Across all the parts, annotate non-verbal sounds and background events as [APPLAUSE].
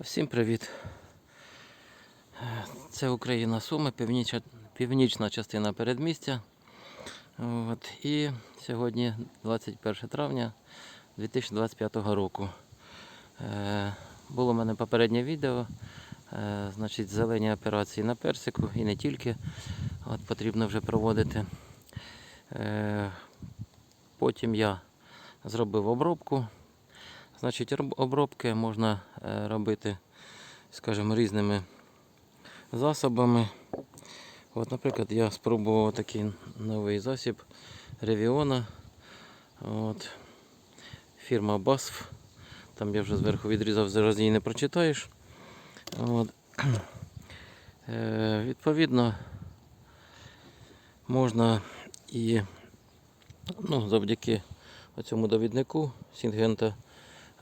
Всім привіт. Це Україна Суми, північна, північна частина передмістя. От. І сьогодні 21 травня 2025 року. Е, Було в мене попереднє відео. е, Значить, зелені операції на персику і не тільки. От, потрібно вже проводити. Е, Потім я зробив обробку. Значить, обробки можна е, робити, скажімо, різними засобами. От, наприклад, я спробував такий новий засіб Ревіона. От. Фірма BASF. Там я вже зверху відрізав, зараз її не прочитаєш. От. Е, відповідно, можна і ну, завдяки цьому довіднику Сінгента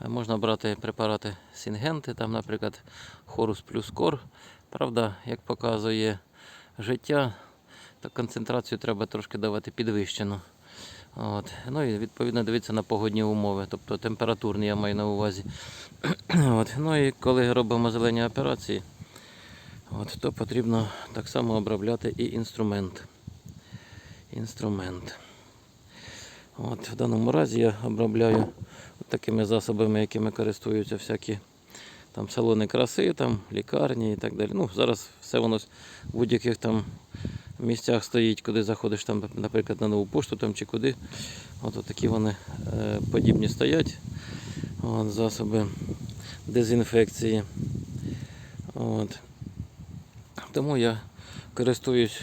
Можна брати препарати Сінгенти, там, наприклад, Хорус плюс Кор. Правда, як показує життя, то концентрацію треба трошки давати підвищену. От. Ну і відповідно дивитися на погодні умови, тобто температурні я маю на увазі. [CLEARS THROAT] От. Ну і коли робимо зелені операції, от, то потрібно так само обробляти і інструмент. Інструмент. От, в даному разі я обробляю такими засобами, якими користуються всякі там салони краси, там, лікарні і так далі. Ну, зараз все воно в будь-яких там місцях стоїть, куди заходиш, там, наприклад, на нову пошту там, чи куди. От, от такі вони е, подібні стоять. От, засоби дезінфекції. От. Тому я користуюсь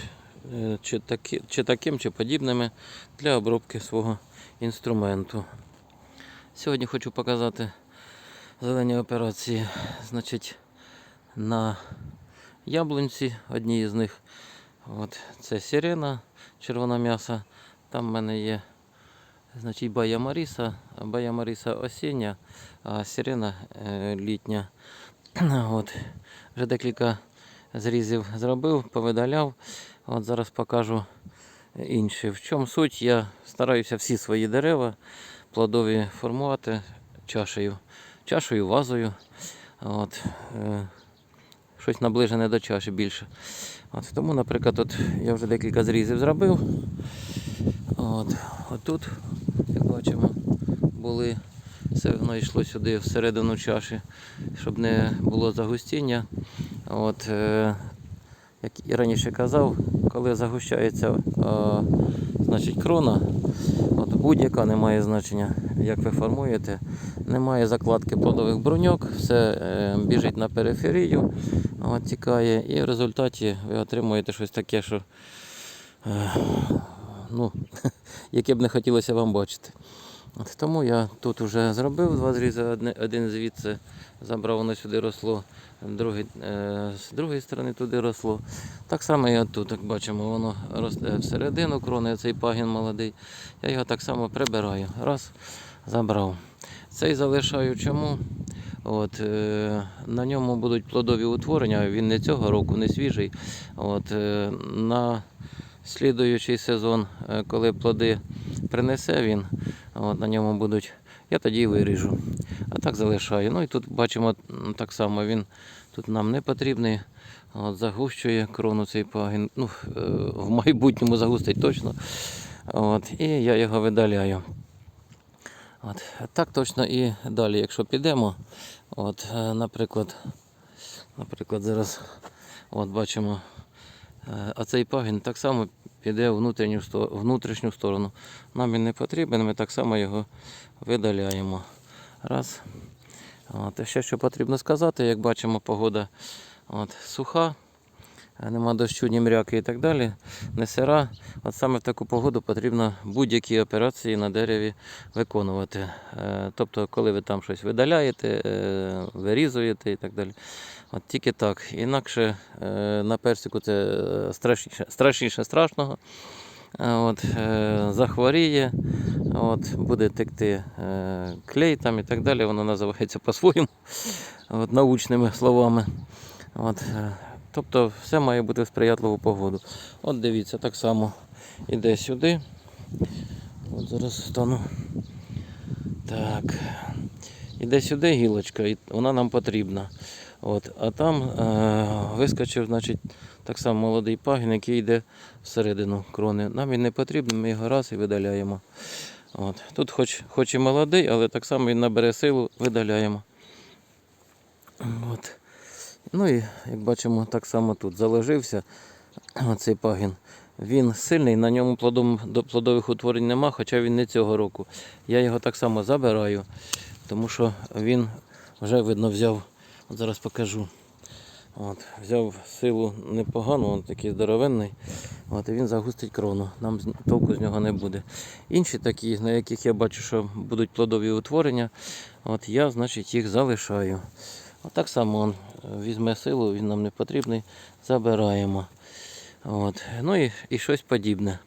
чи, такі, чи таким, чи подібними для обробки свого інструменту. Сьогодні хочу показати зелені операції. Значить, на яблунці одній з них. От, це сирена, червона м'яса. Там в мене є значить, Бая Маріса, Бая Маріса осіння, а сирена е, літня. От, вже декілька зрізів зробив, повидаляв. От зараз покажу інші. В чому суть? Я стараюся всі свої дерева плодові формувати чашею, чашею, вазою. От, е, щось наближене до чаші більше. От, тому, наприклад, от я вже декілька зрізів зробив. От, отут, як бачимо, були. Все воно йшло сюди всередину чаші, щоб не було загустіння. От, е, як і раніше казав, коли загущається е, значить, крона, от будь-яка не має значення, як ви формуєте, немає закладки плодових бруньок, все е, біжить на периферію, от, тікає, і в результаті ви отримуєте щось таке, що е, ну, [LAUGHS] яке б не хотілося вам бачити. Тому я тут вже зробив два зрізи, один звідси забрав, воно сюди росло, другий, е, з другої сторони туди росло. Так само і тут, як бачимо, воно росте всередину крони, цей пагін молодий. Я його так само прибираю. Раз, забрав. Цей залишаю чому? От, е, на ньому будуть плодові утворення, він не цього року, не свіжий. От, е, на слідуючий сезон, е, коли плоди принесе він, от, на ньому будуть, я тоді виріжу. А так залишаю. Ну і тут бачимо так само, він тут нам не потрібний. От, загущує крону цей пагін. Ну, е, в майбутньому загустить точно. От, і я його видаляю. От, так точно і далі, якщо підемо, от, е, наприклад, наприклад, зараз от бачимо, а цей пагін так само піде в внутрішню, внутрішню сторону. Нам він не потрібен, ми так само його видаляємо. Раз. От, ще що потрібно сказати, як бачимо, погода от, суха, е, нема дощу, ні мряки і так далі, не сира. От саме в таку погоду потрібно будь-які операції на дереві виконувати. Е, Тобто, коли ви там щось видаляєте, е, вирізуєте і так далі. От тільки так. Інакше е, на персику це е, страшніше, страшніше страшного. Е, От, е, захворіє, от, буде текти е, клей там і так далі, воно називається по-своєму, научними словами. От, е, тобто все має бути в сприятливу погоду. От дивіться, так само іде сюди. От зараз стану. Так. Іде сюди гілочка, і вона нам потрібна. От, а там е, вискочив, значить, так само молодий пагін, який йде всередину крони. Нам він не потрібен, ми його раз і видаляємо. От. Тут хоч, хоч і молодий, але так само він набере силу, видаляємо. От. Ну і як бачимо, так само тут заложився цей пагін. Він сильний, на ньому плодом, до плодових утворень нема, хоча він не цього року. Я його так само забираю, тому що він вже видно взяв, от зараз покажу. От, взяв силу непогану, він такий здоровенний. От, і він загустить крону. Нам толку з нього не буде. Інші такі, на яких я бачу, що будуть плодові утворення, от я, значить, їх залишаю. От так само він візьме силу, він нам не потрібний, забираємо. От. Ну і, і щось подібне.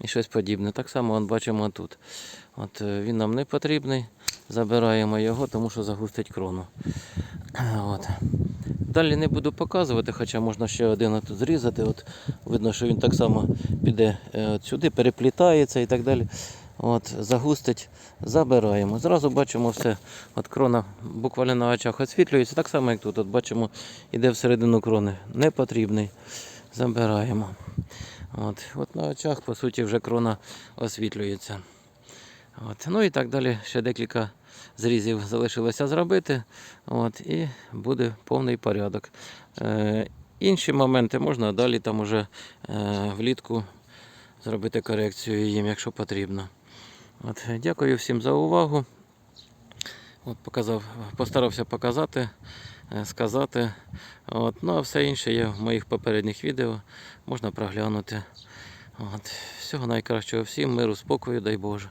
І щось подібне. Так само он бачимо тут. От е, він нам не потрібний. Забираємо його, тому що загустить крону. [CLEARS THROAT] От. Далі не буду показувати, хоча можна ще один тут зрізати. От, видно, що він так само піде е, от сюди, переплітається і так далі. От, загустить, забираємо. Зразу бачимо все. От крона буквально на очах освітлюється. Так само, як тут. От бачимо, іде всередину крони. Не потрібний. Забираємо. От, от на очах, по суті, вже крона освітлюється. От. Ну і так далі. Ще декілька зрізів залишилося зробити. От, і буде повний порядок. Е, інші моменти можна далі там уже е, влітку зробити корекцію їм, якщо потрібно. От, дякую всім за увагу. От, показав, постарався показати, е, сказати. От, ну а все інше є в моїх попередніх відео. Можна проглянути. От, всього найкращого всім, миру, спокою, дай Боже.